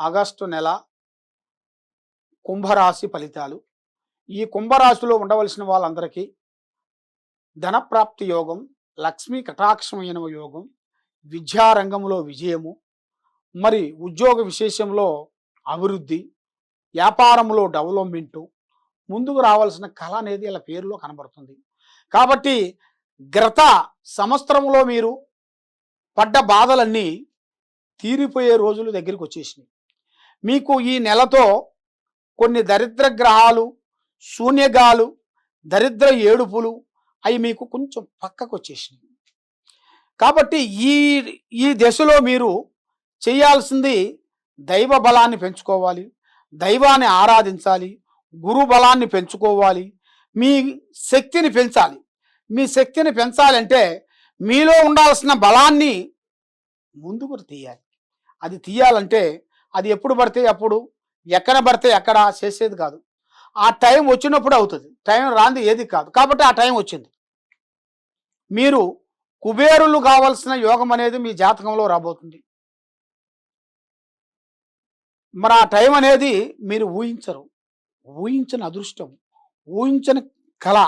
August నెల కుంభరాశి ఫలితాలు. ఈ కుంభరాశిలో ఉండవలసిన వాళ్ళందరికీ ధనప్రాప్తి యోగం లక్ష్మీ కటాక్షమైన యోగం విద్యారంగంలో విజయము మరి ఉద్యోగ విశేషంలో అభివృద్ధి వ్యాపారంలో డెవలప్మెంటు ముందుకు రావాల్సిన కళ అనేది ఇలా పేరులో కనబడుతుంది. కాబట్టి గత సంవత్సరంలో మీరు పడ్డ బాధలన్నీ తీరిపోయే రోజులు దగ్గరికి వచ్చేసినాయి. మీకు ఈ నెలతో కొన్ని దరిద్ర గ్రహాలు శూన్యగాలు దరిద్ర ఏడుపులు అవి మీకు కొంచెం పక్కకు వచ్చేసినాయి కాబట్టి ఈ ఈ దశలో మీరు చేయాల్సింది దైవ బలాన్ని పెంచుకోవాలి దైవాన్ని ఆరాధించాలి గురు బలాన్ని పెంచుకోవాలి మీ శక్తిని పెంచాలి. మీ శక్తిని పెంచాలంటే మీలో ఉండాల్సిన బలాన్ని ముందుకు తీయాలి. అది తీయాలంటే అది ఎప్పుడు పడితే అప్పుడు ఎక్కడ పడితే ఎక్కడ చేసేది కాదు. ఆ టైం వచ్చినప్పుడు అవుతుంది. టైం రాంది ఏది కాదు. కాబట్టి ఆ టైం వచ్చింది. మీరు కుబేరులు కావాల్సిన యోగం అనేది మీ జాతకంలో రాబోతుంది. మరి ఆ టైం అనేది మీరు ఊహించరు. ఊహించని అదృష్టం ఊహించని కళ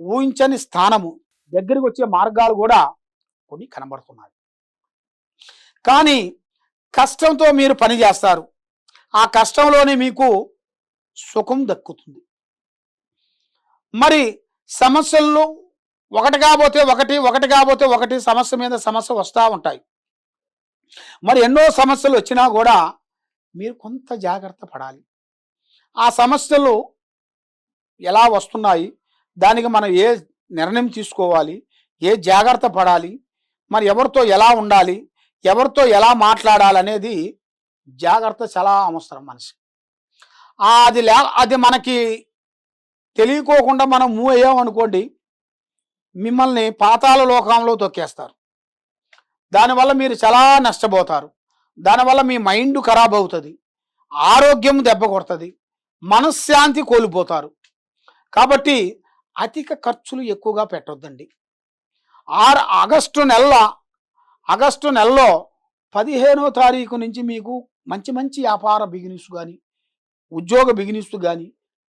ఊహించని స్థానము దగ్గరికి వచ్చే మార్గాలు కూడా కొన్ని కనబడుతున్నాయి. కానీ కష్టంతో మీరు పని చేస్తారు. ఆ కష్టంలోనే మీకు సుఖం దక్కుతుంది. మరి సమస్యల్లో ఒకటి కాబోతే ఒకటి ఒకటి కాబోతే ఒకటి సమస్య మీద సమస్య వస్తూ ఉంటాయి. మరి ఎన్నో సమస్యలు వచ్చినా కూడా మీరు కొంత జాగ్రత్త పడాలి. ఆ సమస్యలు ఎలా వస్తున్నాయి? దానికి మనం ఏ నిర్ణయం తీసుకోవాలి? ఏ జాగ్రత్త పడాలి? మరి ఎవరితో ఎలా ఉండాలి? ఎవరితో ఎలా మాట్లాడాలనేది జాగ్రత్త చాలా అవసరం మనిషి అది లే అది మనకి తెలియకోకుండా మనం మూవ్ అయ్యామనుకోండి మిమ్మల్ని పాతాల లోకంలో తొక్కేస్తారు. దానివల్ల మీరు చాలా నష్టపోతారు. దానివల్ల మీ మైండ్ ఖరాబ్ అవుతుంది. ఆరోగ్యం దెబ్బ కొడుతుంది. మనశ్శాంతి కోల్పోతారు. కాబట్టి అధిక ఖర్చులు ఎక్కువగా పెట్టొద్దండి. ఆరు ఆగస్టు నెల ఆగస్టు నెలలో పదిహేనో తారీఖు నుంచి మీకు మంచి మంచి వ్యాపార బిజినెస్ కానీ ఉద్యోగ బిజినెస్ కానీ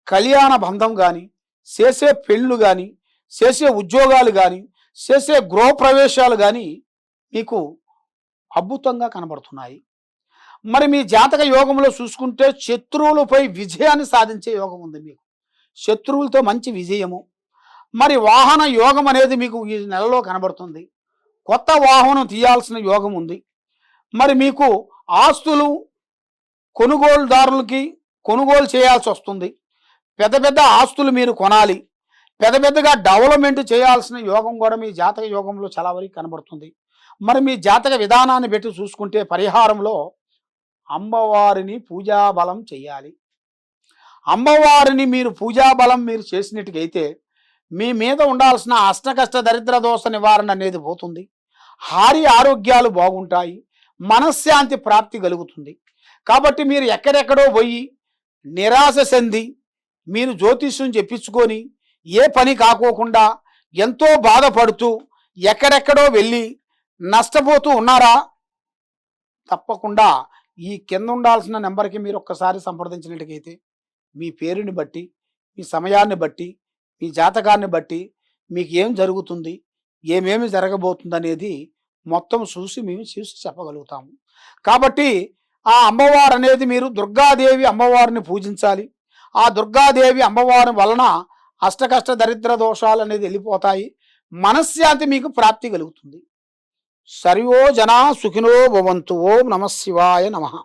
కళ్యాణ బంధం కానీ చేసే పెళ్ళు కానీ చేసే ఉద్యోగాలు కానీ చేసే గృహప్రవేశాలు కానీ మీకు అద్భుతంగా కనబడుతున్నాయి. మరి మీ జాతక యోగంలో చూసుకుంటే శత్రువులపై విజయాన్ని సాధించే యోగం ఉంది మీకు. శత్రువులతో మంచి విజయము. మరి వాహన యోగం అనేది మీకు ఈ నెలలో కనబడుతుంది. కొత్త వాహనం తీయాల్సిన యోగం ఉంది. మరి మీకు ఆస్తులు కొనుగోలుదారులకి కొనుగోలు చేయాల్సి వస్తుంది. పెద్ద పెద్ద ఆస్తులు మీరు కొనాలి. పెద్ద పెద్దగా డెవలప్మెంట్ చేయాల్సిన యోగం కూడా మీ జాతక యోగంలో చాలా వరకు కనబడుతుంది. మరి మీ జాతక విధానాన్ని పెట్టి చూసుకుంటే పరిహారంలో అమ్మవారిని పూజాబలం చేయాలి. అమ్మవారిని మీరు పూజాబలం మీరు చేసినట్టుకైతే మీ మీద ఉండాల్సిన అష్టకష్ట దరిద్ర దోష నివారణ అనేది పోతుంది. హారి ఆరోగ్యాలు బాగుంటాయి మనశ్శాంతి ప్రాప్తి కలుగుతుంది. కాబట్టి మీరు ఎక్కడెక్కడో పోయి నిరాశ చెంది మీరు జ్యోతిష్యం చెప్పించుకొని ఏ పని కాకోకుండా ఎంతో బాధపడుతూ ఎక్కడెక్కడో వెళ్ళి నష్టపోతూ ఉన్నారా? తప్పకుండా ఈ కింద ఉండాల్సిన నెంబర్కి మీరు ఒక్కసారి సంప్రదించినట్టుకైతే మీ పేరుని బట్టి మీ సమయాన్ని బట్టి మీ జాతకాన్ని బట్టి మీకు ఏం జరుగుతుంది? ఏమేమి జరగబోతుంది అనేది మొత్తం చూసి మేము చూసి చెప్పగలుగుతాము. కాబట్టి ఆ అమ్మవారు అనేది మీరు దుర్గాదేవి అమ్మవారిని పూజించాలి. ఆ దుర్గాదేవి అమ్మవారి వలన అష్టకష్ట దరిద్ర దోషాలు అనేది వెళ్ళిపోతాయి. మనశ్శాంతి మీకు ప్రాప్తి కలుగుతుంది. సర్వో జనా సుఖినో భవంతు. ఓం నమ శివాయ నమ.